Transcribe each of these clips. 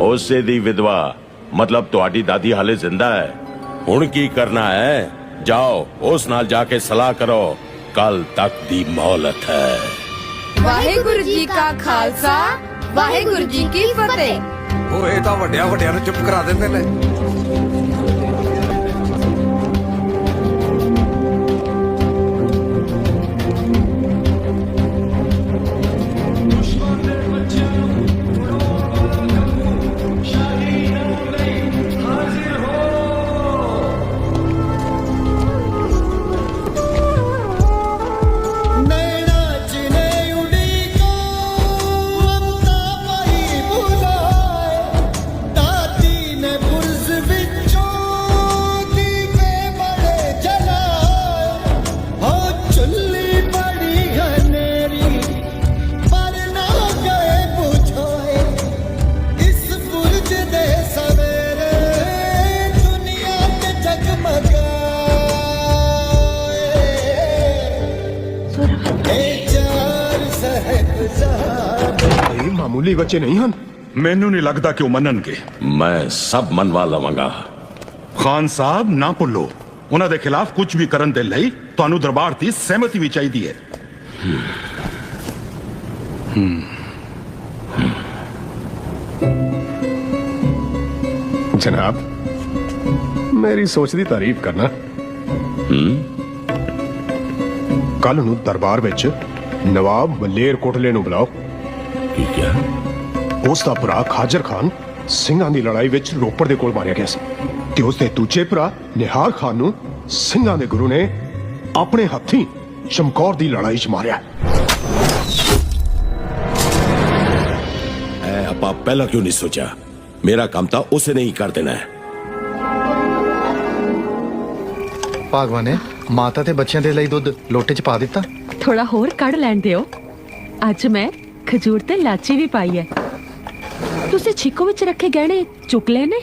ਉਸੇ ਦੀ ਵਿਧਵਾ। ਮਤਲਬ ਤੁਹਾਡੀ ਦਾਦੀ ਹਾਲੇ ਜ਼ਿੰਦਾ ਹੈ। ਹੁਣ ਕੀ ਕਰਨਾ ਹੈ? ਜਾਓ ਉਸ ਨਾਲ ਜਾ ਕੇ ਸਲਾਹ ਕਰੋ। ਕੱਲ ਤੱਕ ਦੀ ਮੌਲਤ ਹੈ। ਵਾਹਿਗੁਰੂ ਜੀ ਕਾ ਖਾਲਸਾ ਵਾਹਿਗੁਰੂ ਜੀ ਕੀ ਫਤਿਹ। ਉਹ ਇਹ ਤਾਂ ਵੱਡਿਆਂ ਵੱਡਿਆਂ ਨੂੰ ਚੁੱਪ ਕਰਾ ਦਿੰਦੇ ਨੇ। ਮਾਮੂਲੀ ਬੱਚੇ ਨਹੀਂ ਹਨ? ਮੈਨੂੰ ਨਹੀਂ ਲੱਗਦਾ ਕਿ ਉਹ ਮੰਨਣਗੇ। ਮੈਂ ਸਭ ਮਨਵਾ ਲਵਾਂਗਾ। ਖਾਨ ਸਾਹਿਬ ਨਾ ਭੁੱਲੋ। ਉਹਨਾਂ ਦੇ ਖਿਲਾਫ ਕੁਝ ਵੀ ਕਰਨ ਦੇ ਲਈ ਤੁਹਾਨੂੰ ਦਰਬਾਰ ਦੀ ਸਹਿਮਤੀ ਵੀ ਚਾਹੀਦੀ ਹੈ। ਜਨਾਬ ਮੇਰੀ ਸੋਚ ਦੀ ਤਾਰੀਫ ਕਰਨਾ। ਕੱਲ ਨੂੰ ਦਰਬਾਰ ਵਿੱਚ ਨਵਾਬ ਮਲੇਰ ਕੋਟਲੇ ਨੂੰ ਬੁਲਾਓ। ਕੀ ਕਿਹਾ? ਉਸ ਦਾ ਭਰਾ ਖਾਜਰ ਖਾਨ ਸਿੰਘਾਂ ਦੀ ਲੜਾਈ ਵਿੱਚ ਰੋਪੜ ਦੇ ਕੋਲ ਮਾਰਿਆ ਗਿਆ ਸੀ ਤੇ ਉਸ ਦੇ ਦੂਜੇ ਭਰਾ ਨਿਹਾਰ ਖਾਨ ਨੂੰ ਸਿੰਘਾਂ ਦੇ ਗੁਰੂ ਨੇ ਆਪਣੇ ਹੱਥੀਂ ਚਮਕੌਰ ਦੀ ਲੜਾਈ 'ਚ ਮਾਰਿਆ। ਐ ਆਪਾਂ ਪਹਿਲਾਂ ਕਿਉਂ ਨਹੀਂ ਸੋਚਿਆ? ਮੇਰਾ ਕੰਮ ਤਾਂ ਉਸੇ ਨੇ ਹੀ ਕਰ ਦੇਣਾ ਹੈ। ਭਾਗਵਾਨ ਨੇ ਮਾਤਾ ਤੇ ਬੱਚਿਆਂ ਦੇ ਲਈ ਦੁੱਧ ਲੋਟੇ 'ਚ ਪਾ ਦਿੱਤਾ। ਥੋੜਾ ਹੋਰ ਕੱਢ ਲੈਣ ਦਿਓ। ਅੱਜ ਮੈਂ ਖਜੂਰ ਤੇ ਲਾਚੀ ਵੀ ਪਾਈ ਹੈ ਤੁਸੀਂ ਛਿੱਕੋ ਵਿੱਚ ਰੱਖੇ ਗਹਿਣੇ ਚੁੱਕ ਲਏ ਨੇ?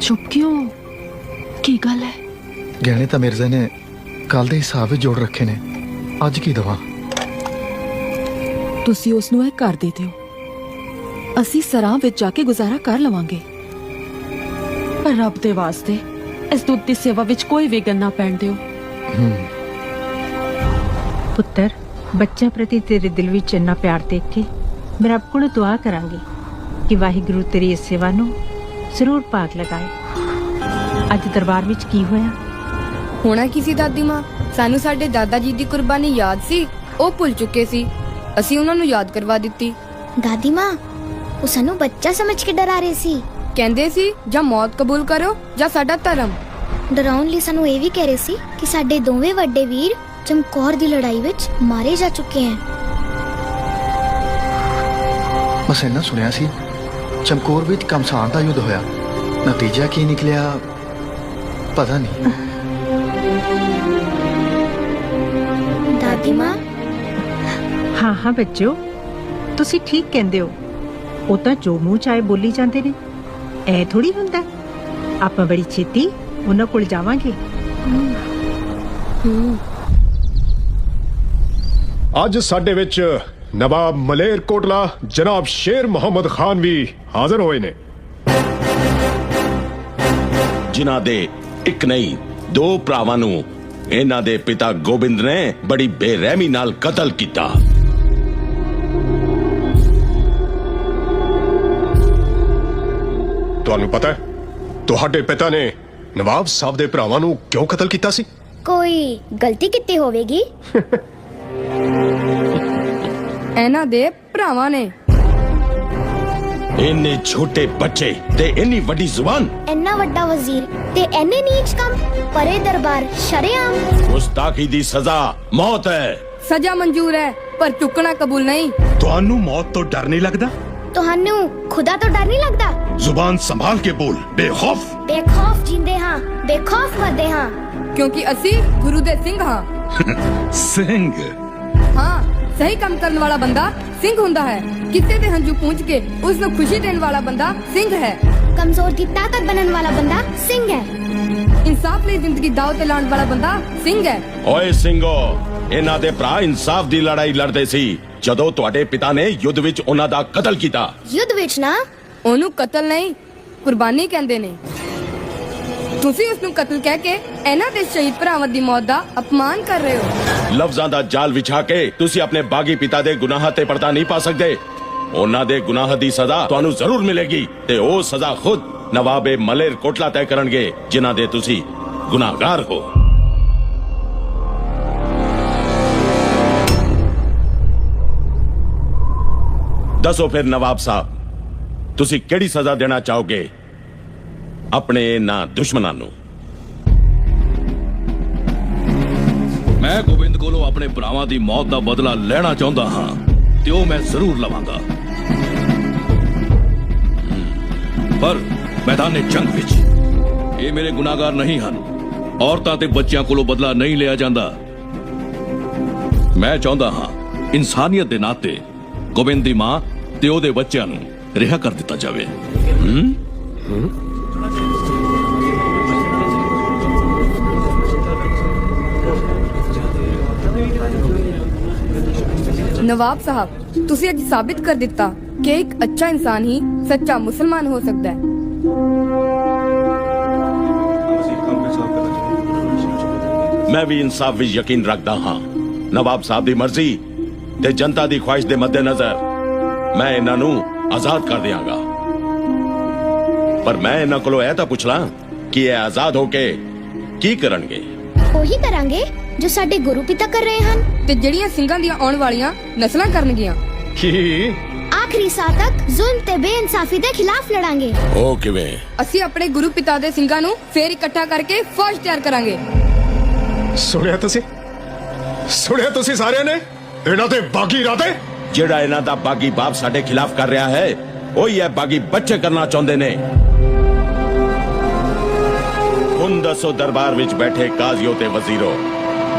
ਚੁੱਪ ਕਿਉਂ? ਕੀ ਗੱਲ ਹੈ ਗਹਿਣੇ ਤਾਂ ਮਿਰਜ਼ੇ ਨੇ ਕੱਲ ਦੇ ਹਿਸਾਬ ਵਿੱਚ ਜੋੜ ਰੱਖੇ ਨੇ। ਅੱਜ ਕੀ ਦਵਾ? ਤੁਸੀਂ ਉਸ ਨੂੰ ਇਹ ਕਰ ਦੇ ਦਿਓ। ਅਸੀਂ ਸਰਾਂ ਵਿੱਚ ਜਾ ਕੇ ਗੁਜ਼ਾਰਾ ਕਰ ਲਵਾਂਗੇ। ਪਰ ਰੱਬ ਦੇ ਵਾਸਤੇ ਇਸ ਦੁੱਧ ਦੀ ਸੇਵਾ ਵਿੱਚ ਕੋਈ ਵਿਗਨ ਨਾ ਪੈਣ ਦਿਓ। ਪੁੱਤਰ ਬੱਚਿਆਂ ਪ੍ਰਤੀ ਤੇਰੇ ਦਿਲ ਵਿੱਚ ਇੰਨਾ ਪਿਆਰ ਦੇਖ ਕੇ ਮੈਂ ਰੱਬ ਕੋਲੋਂ ਦੁਆ ਕਰਾਂਗੀ ਕਿ ਵਾਹਿਗੁਰੂ ਤੇਰੀ ਇਸ ਸੇਵਾ ਨੂੰ ਜ਼ਰੂਰ ਪਾਕ ਲਗਾਏ। ਅੱਜ ਦਰਬਾਰ ਵਿੱਚ ਕੀ ਹੋਇਆ? ਹੋਣਾ ਕਿਸੇ ਦਾਦੀ ਮਾਂ? ਸਾਨੂੰ ਸਾਡੇ ਦਾਦਾ ਜੀ ਦੀ ਕੁਰਬਾਨੀ ਯਾਦ ਸੀ? ਉਹ ਭੁੱਲ ਚੁੱਕੇ ਸੀ। ਅਸੀਂ ਉਹਨਾਂ ਨੂੰ ਯਾਦ ਕਰਵਾ ਦਿੱਤੀ। ਦਾਦੀ ਮਾਂ ਉਹ ਸਾਨੂੰ ਬੱਚਾ ਸਮਝ ਕੇ ਡਰਾ ਰਹੇ ਸੀ। ਕਹਿੰਦੇ ਸੀ ਜਾਂ ਮੌਤ ਕਬੂਲ ਕਰੋ ਜਾਂ ਸਾਡਾ ਧਰਮ। ਡਰਾਉਣ ਲਈ ਸਾਨੂੰ ਇਹ ਵੀ ਕਹਿ ਰਹੇ ਸੀ ਕਿ ਸਾਡੇ ਦੋਵੇਂ ਵੱਡੇ ਵੀਰ ਚਮਕੌਰ ਦੀ ਲੜਾਈ ਵਿੱਚ ਮਾਰੇ ਜਾ ਚੁੱਕੇ ਹਨ ਬਸ ਇੰਨਾ ਸੁਣਿਆ ਸੀ ਚਮਕੌਰ ਵਿੱਚ ਕਮਸਾਨ ਦਾ ਯੁੱਧ ਹੋਇਆ ਨਤੀਜਾ ਕੀ ਨਿਕਲਿਆ ਪਤਾ ਨਹੀਂ ਦਾਦੀ ਮਾਂ ਹਾਂ ਹਾਂ ਬੱਚਿਓ ਤੁਸੀਂ ਠੀਕ ਕਹਿੰਦੇ ਹੋ ਉਹ ਤਾਂ ਜੋ ਮੂੰਹ ਚਾਏ ਬੋਲੀ ਜਾਂਦੇ ਨੇ ਐ ਥੋੜੀ ਹੁੰਦਾ ਆਪਾਂ ਬੜੀ ਛੇਤੀ ਉਹਨਾਂ ਕੋਲ ਜਾਵਾਂਗੇ ਅੱਜ ਸਾਡੇ ਵਿੱਚ ਨਵਾਬ ਮਲੇਰ ਕੋਟਲਾ ਜਨਾਬ ਸ਼ੇਰ ਮੁਹੰਮਦ ਖਾਨ ਵੀ ਹਾਜ਼ਰ ਹੋਏ ਨੇ। ਜਿਨ੍ਹਾਂ ਦੇ ਇੱਕ ਨਹੀਂ ਦੋ ਭਰਾਵਾਂ ਨੂੰ ਇਹਨਾਂ ਦੇ ਪਿਤਾ ਗੋਬਿੰਦ ਨੇ ਬੜੀ ਬੇਰਹਿਮੀ ਨਾਲ ਕਤਲ ਕੀਤਾ। ਤੁਹਾਨੂੰ ਪਤਾ ਹੈ ਤੁਹਾਡੇ ਪਿਤਾ ਨੇ ਨਵਾਬ ਸਾਹਿਬ ਦੇ ਭਰਾਵਾਂ ਨੂੰ ਕਿਉਂ ਕਤਲ ਕੀਤਾ ਸੀ? ਕੋਈ ਗਲਤੀ ਕੀਤੀ ਹੋਵੇਗੀ? ਇਹਨਾਂ ਦੇ ਭਰਾਵਾਂ ਨੇ। ਇੰਨੇ ਛੋਟੇ ਬੱਚੇ ਤੇ ਇੰਨੀ ਵੱਡੀ ਜ਼ੁਬਾਨ। ਇੰਨਾ ਵੱਡਾ ਵਜ਼ੀਰ ਤੇ ਐਨੇ ਨੀਚ ਕੰਮ ਪਰੇ ਦਰਬਾਰ ਸ਼ਰੇਆਮ। ਗੁਸਤਾਖੀ ਦੀ ਸਜ਼ਾ ਮੌਤ ਹੈ। ਸਜ਼ਾ ਮਨਜ਼ੂਰ ਹੈ ਪਰ ਚੁੱਕਣਾ ਕਬੂਲ ਨਹੀਂ। ਤੁਹਾਨੂੰ ਮੌਤ ਤੋਂ ਡਰ ਨਹੀਂ ਲੱਗਦਾ? ਤੁਹਾਨੂੰ ਖੁਦਾ ਤੋਂ ਡਰ ਨਹੀਂ ਲੱਗਦਾ? ਜ਼ੁਬਾਨ ਸੰਭਾਲ ਕੇ ਬੋਲ ਬੇਖੌਫ। ਬੇਖੌਫ ਜਿੰਦੇ ਹਾਂ ਬੇਖੌਫ ਮਰਦੇ ਹਾਂ। ਕਿਉਂਕਿ ਅਸੀਂ ਗੁਰੂ ਦੇ ਸਿੰਘ ਹਾਂ। ਸਿੰਘ। ਹਾਂ। ਸਹੀ ਕੰਮ ਕਰਨ ਵਾਲਾ ਬੰਦਾ ਸਿੰਘ ਹੁੰਦਾ ਹੈ। ਕਿਸੇ ਦੇ ਹੰਝੂ ਪੂੰਝ ਕੇ ਉਸ ਨੂੰ ਖੁਸ਼ੀ ਦੇਣ ਵਾਲਾ ਬੰਦਾ ਸਿੰਘ ਹੈ। ਕਮਜ਼ੋਰ ਦੀ ਤਾਕਤ ਬਣਨ ਵਾਲਾ ਬੰਦਾ ਸਿੰਘ ਹੈ। ਇਨਸਾਫ ਲਈ ਜ਼ਿੰਦਗੀ ਦਾਅ ਤੇ ਲਾਉਣ ਵਾਲਾ ਬੰਦਾ ਸਿੰਘ ਹੈ। ਓਏ ਸਿੰਘੋ ਇਹਨਾਂ ਦੇ ਭਰਾ ਇਨਸਾਫ ਦੀ ਲੜਾਈ ਲੜਦੇ ਸੀ। ਜਦੋਂ ਤੁਹਾਡੇ ਪਿਤਾ ਨੇ ਯੁੱਧ ਵਿੱਚ ਉਹਨਾਂ ਦਾ ਕਤਲ ਕੀਤਾ। ਯੁੱਧ ਵਿੱਚ ਨਾ? ਉਹਨੂੰ ਕਤਲ ਨਹੀਂ ਕੁਰਬਾਨੀ ਕਹਿੰਦੇ ਨੇ। ਤੁਸੀਂ ਉਸ ਨੂੰ ਕਤਲ ਕਹਿ ਕੇ ਇਹਨਾਂ ਦੇ ਸ਼ਹੀਦ ਭਰਾਵਾਂ ਦੀ ਮੌਤ ਦਾ ਅਪਮਾਨ ਕਰ ਰਹੇ ਹੋ? ਲਫ਼ਜ਼ਾਂ ਦਾ ਜਾਲ ਵਿਛਾ ਕੇ ਤੁਸੀਂ ਆਪਣੇ ਬਾਗੀ ਪਿਤਾ ਦੇ ਗੁਨਾਹਾਂ ਤੇ ਪਰਦਾ ਨਹੀਂ ਪਾ ਸਕਦੇ। ਉਹਨਾਂ ਦੇ ਗੁਨਾਹ ਦੀ ਸਜ਼ਾ ਤੁਹਾਨੂੰ ਜ਼ਰੂਰ ਮਿਲੇਗੀ ਤੇ ਉਹ ਸਜ਼ਾ ਖੁਦ ਨਵਾਬੇ ਮਲੇਰ ਕੋਟਲਾ ਤੈਅ ਕਰਨਗੇ, ਜਿਨ੍ਹਾਂ ਦੇ ਤੁਸੀਂ ਗੁਨਾਹਗਾਰ ਹੋ। ਦੱਸੋ ਫਿਰ ਨਵਾਬ ਸਾਹਿਬ, ਤੁਸੀਂ ਕਿਹੜੀ ਸਜ਼ਾ ਦੇਣਾ ਚਾਹੋਗੇ? ਆਪਣੇ ਨਾ ਦੁਸ਼ਮਣਾਂ ਨੂੰ। ਮੈਂ ਗੋਬਿੰਦ ਕੋਲੋਂ ਆਪਣੇ ਭਰਾਵਾਂ ਦੀ ਮੌਤ ਦਾ ਬਦਲਾ ਲੈਣਾ ਚਾਹੁੰਦਾ ਹਾਂ ਤੇ ਉਹ ਮੈਂ ਜ਼ਰੂਰ ਲਵਾਂਗਾ। ਹਮ, ਪਰ ਮੈਦਾਨੇ ਜੰਗ ਵਿੱਚ ਇਹ ਮੇਰੇ ਗੁਨਾਹਗਾਰ ਨਹੀਂ ਹਨ। ਔਰਤਾਂ ਤੇ ਬੱਚਿਆਂ ਕੋਲੋਂ ਬਦਲਾ ਨਹੀਂ ਲਿਆ ਜਾਂਦਾ। ਮੈਂ ਚਾਹੁੰਦਾ ਹਾਂ ਇਨਸਾਨੀਅਤ ਦੇ ਨਾਤੇ ਗੋਬਿੰਦ ਦੀ ਮਾਂ ਤੇ ਉਹਦੇ ਬੱਚਿਆਂ ਨੂੰ ਰਿਹਾ ਕਰ ਦਿੱਤਾ ਜਾਵੇ। ਨਵਾਬ ਸਾਹਿਬ ਤੁਸੀਂ ਅੱਜ ਸਾਬਿਤ ਕਰ ਦਿੱਤਾ ਕਿ ਇੱਕ ਅੱਛਾ ਇਨਸਾਨ ਹੀ ਸੱਚਾ ਮੁਸਲਮਾਨ ਹੋ ਸਕਦਾ ਹੈ ਮੈਂ ਵੀ ਇਨਸਾਫ ਵਿੱਚ ਯਕੀਨ ਰੱਖਦਾ ਹਾਂ ਨਵਾਬ ਸਾਹਿਬ ਦੀ ਮਰਜ਼ੀ ਤੇ ਜਨਤਾ ਦੀ ਖੁਆਇਸ਼ ਦੇ ਮੱਦੇਨਜ਼ਰ ਮੈਂ ਇਹਨਾਂ ਨੂੰ ਆਜ਼ਾਦ ਕਰ ਦਿਆਂਗਾ ਪਰ ਮੈਂ ਇਹਨਾਂ ਕੋਲੋਂ ਇਹ ਤਾਂ ਪੁੱਛ ਲਾਂ ਕਿ ਇਹ ਆਜ਼ਾਦ ਹੋ ਕੇ ਕੀ ਕਰਨਗੇ? ਉਹੀ ਕਰਾਂਗੇ ਜੋ ਸਾਡੇ ਗੁਰੂ ਪਿਤਾ ਕਰ ਰਹੇ ਹਨ। ਤੇ ਜਿਹੜੀਆਂ ਸਿੰਘਾਂ ਦੀਆਂ ਆਉਣ ਵਾਲੀਆਂ ਨਸਲਾਂ ਕਰਨਗੀਆਂ। ਕੀ? ਆਖਰੀ ਸਾਹ ਤੱਕ ਜ਼ੁਲਮ ਤੇ ਬੇਇਨਸਾਫੀ ਦੇ ਖਿਲਾਫ ਲੜਾਂਗੇ। ਉਹ ਕਿਵੇਂ? ਅਸੀਂ ਆਪਣੇ ਗੁਰੂ ਪਿਤਾ ਦੇ ਸਿੰਘਾਂ ਨੂੰ ਫੇਰ ਇਕੱਠਾ ਕਰਕੇ ਫੌਜ ਤਿਆਰ ਕਰਾਂਗੇ। ਸੁਣਿਆ ਤੁਸੀਂ? ਸੁਣਿਆ ਤੁਸੀਂ ਸਾਰਿਆਂ ਨੇ? ਇਹਨਾਂ ਦੇ ਬਾਗੀ ਇਰਾਦੇ? ਜਿਹੜਾ ਇਹਨਾਂ ਦਾ ਬਾਗੀ ਬਾਪ ਸਾਡੇ ਖਿਲਾਫ ਕਰ ਰਿਹਾ ਹੈ ਉਹੀ ਇਹ ਬਾਗੀ ਬੱਚੇ ਕਰਨਾ ਚਾਹੁੰਦੇ ਨੇ। ਦੱਸੋ ਦਰਬਾਰ ਵਿੱਚ ਬੈਠੇ ਕਾਜ਼ੀਓ ਤੇ ਵਜ਼ੀਰੋ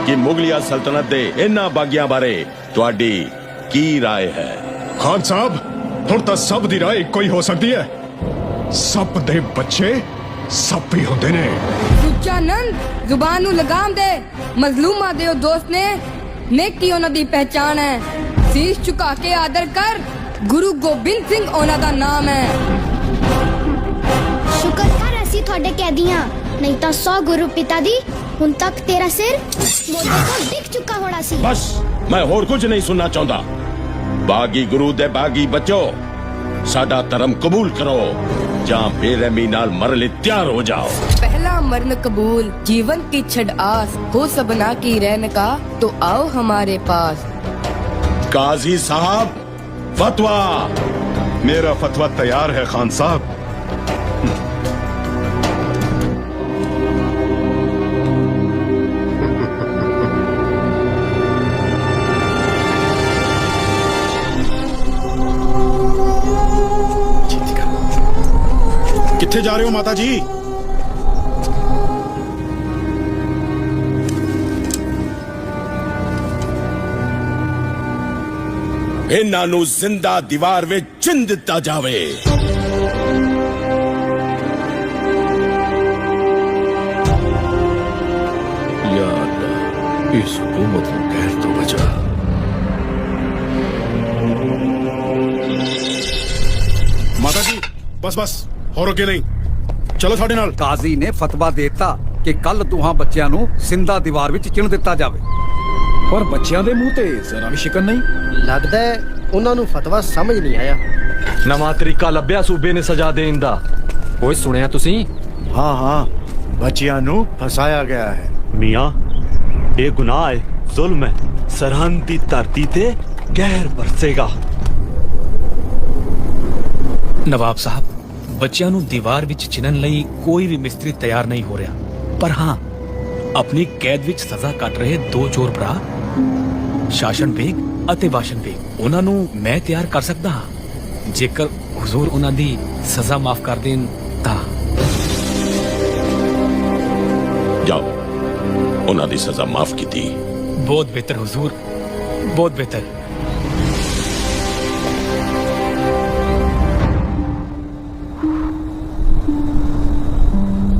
ਕਿ ਮੁਗਲਿਆ ਸਲਤਨਤ ਦੇ ਇਹਨਾਂ ਬਾਗੀਆਂ ਬਾਰੇ ਤੁਹਾਡੀ ਕੀ رائے ਹੈ ਖਾਨ ਸਾਹਿਬ ਹੁਣ ਤਾਂ ਸਭ ਦੀ ਰਾਏ ਇੱਕੋ ਹੀ ਹੋ ਸਕਦੀ ਹੈ ਸੱਪ ਦੇ ਬੱਚੇ ਸੱਪ ਹੀ ਹੁੰਦੇ ਨੇ ਸੁੱਚਾਨੰਦ ਜ਼ੁਬਾਨ ਨੂੰ ਲਗਾਮ ਦੇ ਮਜ਼ਲੂਮਾਂ ਦੇ ਉਹ ਦੋਸਤ ਨੇ ਨੇਕੀ ਉਹਨਾਂ ਦੀ ਪਹਿਚਾਨ ਹੈ ਸੀਸ ਝੁਕਾ ਕੇ ਆਦਰ ਕਰ ਗੁਰੂ ਗੋਬਿੰਦ ਸਿੰਘ ਉਹਨਾਂ ਦਾ ਨਾਮ ਹੈ ਸ਼ੁਕਰ ਕਰ ਅਸੀਂ ਤੁਹਾਡੇ ਕੈਦੀਆਂ ਨਹੀਂ ਤਾਂ 100 ਗੁਰੂ ਪਿਤਾ ਦੀ ਹੁਣ ਤੱਕ ਤੇਰਾ ਸਿਰ ਮੋਢੇ ਤੋਂ ਡਿੱਗ ਚੁੱਕਾ ਹੋਣਾ ਸੀ ਬਸ ਮੈਂ ਹੋਰ ਕੁਝ ਨਹੀਂ ਸੁਣਨਾ ਚਾਹੁੰਦਾ ਬਾਗੀ ਗੁਰੂ ਦੇ ਬਾਗੀ ਬੱਚੋ ਸਾਡਾ ਧਰਮ ਕਬੂਲ ਕਰੋ ਜਾਂ ਬੇਰਹਿਮੀ ਨਾਲ ਮਰਨ ਲਈ ਤਿਆਰ ਹੋ ਜਾਓ पहला मरण कबूल जीवन की छड़ आस हो सबना की रहन का तो आओ हमारे पास काजी साहब फतवा मेरा फतवा तैयार है खान साहब ਕਿੱਥੇ ਜਾ ਰਹੇ ਹੋ ਮਾਤਾ ਜੀ? ਇਹਨਾਂ ਨੂੰ ਜ਼ਿੰਦਾ ਦੀਵਾਰ ਵਿੱਚ ਚਿੰਨ ਦਿੱਤਾ ਜਾਵੇ। ਯਾਰ ਇਸ ਹਕੂਮਤ ਨੂੰ ਕਹਿਰ ਤੋਂ ਬਚਾ। ਮਾਤਾ ਜੀ ਬਸ ਬਸ। ਹੋਰ ਅੱਗੇ ਨਹੀਂ ਚਲੋ ਸਾਡੇ ਨਾਲ। ਕਾਜ਼ੀ ਨੇ ਫਤਵਾ ਦਿੱਤਾ ਕਿ ਕੱਲ ਦੋਹਾਂ ਬੱਚਿਆਂ ਨੂੰ ਸਿੰਧਾ ਦੀਵਾਰ ਵਿੱਚ ਚਿਣ ਦਿੱਤਾ ਜਾਵੇ। ਪਰ ਬੱਚਿਆਂ ਦੇ ਮੂੰਹ ਤੇ ਜ਼ਰਾ ਵੀ ਸ਼ਿਕਨ ਨਹੀਂ। ਲੱਗਦਾ ਹੈ ਉਹਨਾਂ ਨੂੰ ਫਤਵਾ ਸਮਝ ਨਹੀਂ ਆਇਆ। ਨਵਾਂ ਤਰੀਕਾ ਲੱਭਿਆ ਸੂਬੇ ਨੇ ਸਜ਼ਾ ਦੇਣ ਦਾ। ਓਏ ਸੁਣਿਆ ਤੁਸੀਂ? ਹਾਂ ਹਾਂ। ਬੱਚਿਆਂ ਨੂੰ ਫਸਾਇਆ ਗਿਆ ਹੈ। ਮੀਆਂ ਇਹ ਗੁਨਾਹ ਹੈ ਜ਼ੁਲਮ ਹੈ। ਸਰਹੰਦ ਦੀ ਧਰਤੀ ਤੇ ਗਹਿਰ ਵਰਸੇਗਾ ਨਵਾਬ ਸਾਹਿਬ ਬੱਚਿਆਂ ਨੂੰ ਦੀਵਾਰ ਵਿੱਚ ਚਿਣਨ ਲਈ ਕੋਈ ਵੀ ਮਿਸਤਰੀ ਤਿਆਰ ਨਹੀਂ ਹੋ ਰਿਹਾ। ਪਰ ਹਾਂ ਆਪਣੀ ਕੈਦ ਵਿੱਚ ਸਜ਼ਾ ਕੱਟ ਰਹੇ ਦੋ ਚੋਰ ਭਰਾ ਸ਼ਾਸਨ ਬੇਗ ਅਤੇ ਵਾਸ਼ਨ ਬੇਗ। ਉਹਨਾਂ ਨੂੰ ਮੈਂ ਤਿਆਰ ਕਰ ਸਕਦਾ ਹਾਂ। ਜੇਕਰ ਹਜ਼ੂਰ ਉਹਨਾਂ ਦੀ ਸਜ਼ਾ ਮਾਫ ਕਰ ਦੇਣ ਤਾਂ। ਜਾਓ। ਉਹਨਾਂ ਦੀ ਸਜ਼ਾ ਮਾਫ ਕੀਤੀ। ਬਹੁਤ ਬਿਹਤਰ ਹਜ਼ੂਰ। ਬਹੁਤ ਬਿਹਤਰ।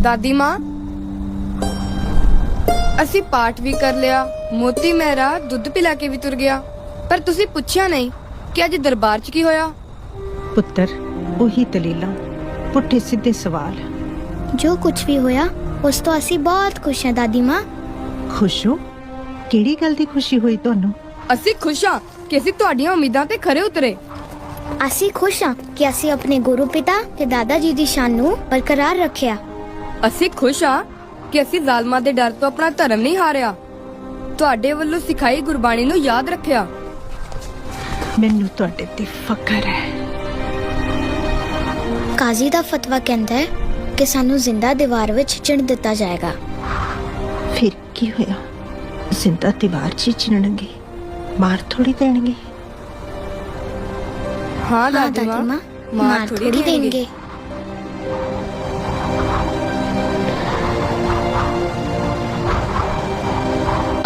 ਦਾਦੀ ਮਾਂ ਅਸੀਂ ਪਾਠ ਵੀ ਕਰ ਲਿਆ ਮੋਤੀ ਮਹਿਰਾ ਦੁੱਧ ਪਿਲਾ ਕੇ ਵੀ ਤੁਰ ਗਿਆ। ਪਰ ਤੁਸੀਂ ਪੁੱਛਿਆ ਨਹੀਂ ਕਿ ਅੱਜ ਦਰਬਾਰ 'ਚ ਕੀ ਹੋਇਆ? ਪੁੱਤਰ ਉਹੀ ਦਲੀਲਾਂ ਪੁੱਠੇ ਸਿੱਧੇ ਸਵਾਲ। ਜੋ ਕੁਝ ਵੀ ਹੋਇਆ ਉਸ ਤੋਂ ਅਸੀਂ ਬਹੁਤ ਖੁਸ਼ ਹਾਂ ਦਾਦੀ ਮਾਂ। ਖੁਸ਼ ਹੋ? ਕਿਹੜੀ ਗੱਲ ਦੀ ਖੁਸ਼ੀ ਹੋਈ ਤੁਹਾਨੂੰ? ਅਸੀਂ ਖੁਸ਼ ਹਾਂ ਕਿ ਅਸੀਂ ਤੁਹਾਡੀਆਂ ਉਮੀਦਾਂ ਤੇ ਖਰੇ ਉਤਰੇ। ਅਸੀਂ ਖੁਸ਼ ਹਾਂ ਕਿ ਅਸੀਂ ਆਪਣੇ ਗੁਰੂ ਪਿਤਾ ਤੇ ਦਾਦਾ ਜੀ ਦੀ ਸ਼ਾਨ ਨੂੰ ਬਰਕਰਾਰ ਰੱਖਿਆ। ਅਸੀਂ ਖੁਸ਼ ਹਾਂ ਕਿ ਅਸੀਂ ਜ਼ਾਲਮਾਂ ਦੇ ਡਰ ਤੋਂ ਆਪਣਾ ਧਰਮ ਨਹੀਂ ਹਾਰਿਆ। ਤੁਹਾਡੇ ਵੱਲੋਂ ਸਿਖਾਈ ਗੁਰਬਾਣੀ ਨੂੰ ਯਾਦ ਰੱਖਿਆ। ਮੈਨੂੰ ਤੁਹਾਡੇ ਤੇ ਫਖਰ ਹੈ। ਕਾਜ਼ੀ ਦਾ ਫਤਵਾ ਕਹਿੰਦਾ ਹੈ ਕਿ ਸਾਨੂੰ ਜ਼ਿੰਦਾ ਦੀਵਾਰ ਵਿੱਚ ਚਿਣ ਦਿੱਤਾ ਜਾਏਗਾ। ਫਿਰ ਕੀ ਹੋਇਆ? ਜ਼ਿੰਦਾ ਦੀਵਾਰ 'ਚ ਹੀ ਚਿਣਨਗੇ ਮਾਰ ਥੋੜੀ ਦੇਣਗੇ। ਹਾਂ ਹਾਂ ਦਾਦੀ ਮਾਂ ਮਾਰ ਥੋੜੀ ਦੇਣਗੇ।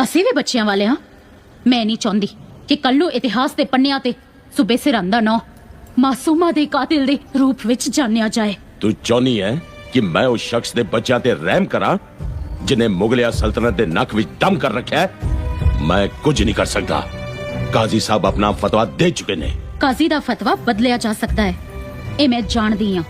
ਅਸੀਂ ਵੀ ਬੱਚਿਆਂ ਵਾਲੇ ਹਾਂ। ਮੈਂ ਨਹੀਂ ਚਾਹੁੰਦੀ ਕਿ ਕੱਲ ਇਤਿਹਾਸ ਦੇ ਪੰਨਿਆਂ ਤੇ ਸੁਬੇ ਸਿਰਾਂ ਦਾ ਨਾਂ ਮਾਸੂਮਾ ਦੇ ਕਾਤਿਲ ਦੇ ਰੂਪ ਵਿੱਚ ਜਾਣਿਆ ਜਾਏ। ਤੂੰ ਚਾਹਨੀ ਹੈ ਕਿ ਮੈਂ ਉਸ ਸ਼ਖਸ ਦੇ ਬੱਚਿਆਂ ਤੇ ਰਹਿਮ ਕਰਾਂ ਜਿਨੇ ਮੁਗਲਿਆ ਸਲਤਨਤ ਦੇ ਨੱਕ ਵਿੱਚ ਦਮ ਕਰ ਰੱਖਿਆ ਹੈ? ਮੈਂ ਕੁਝ ਨਹੀਂ ਕਰ ਸਕਦਾ। ਕਾਜ਼ੀ ਸਾਹਿਬ ਆਪਣਾ ਫਤਵਾ ਦੇ ਚੁੱਕੇ ਨੇ। ਕਾਜ਼ੀ ਦਾ ਫਤਵਾ ਬਦਲਿਆ ਜਾ ਸਕਦਾ ਹੈ। ਇਹ ਮੈਂ ਜਾਣਦੀ ਹਾਂ।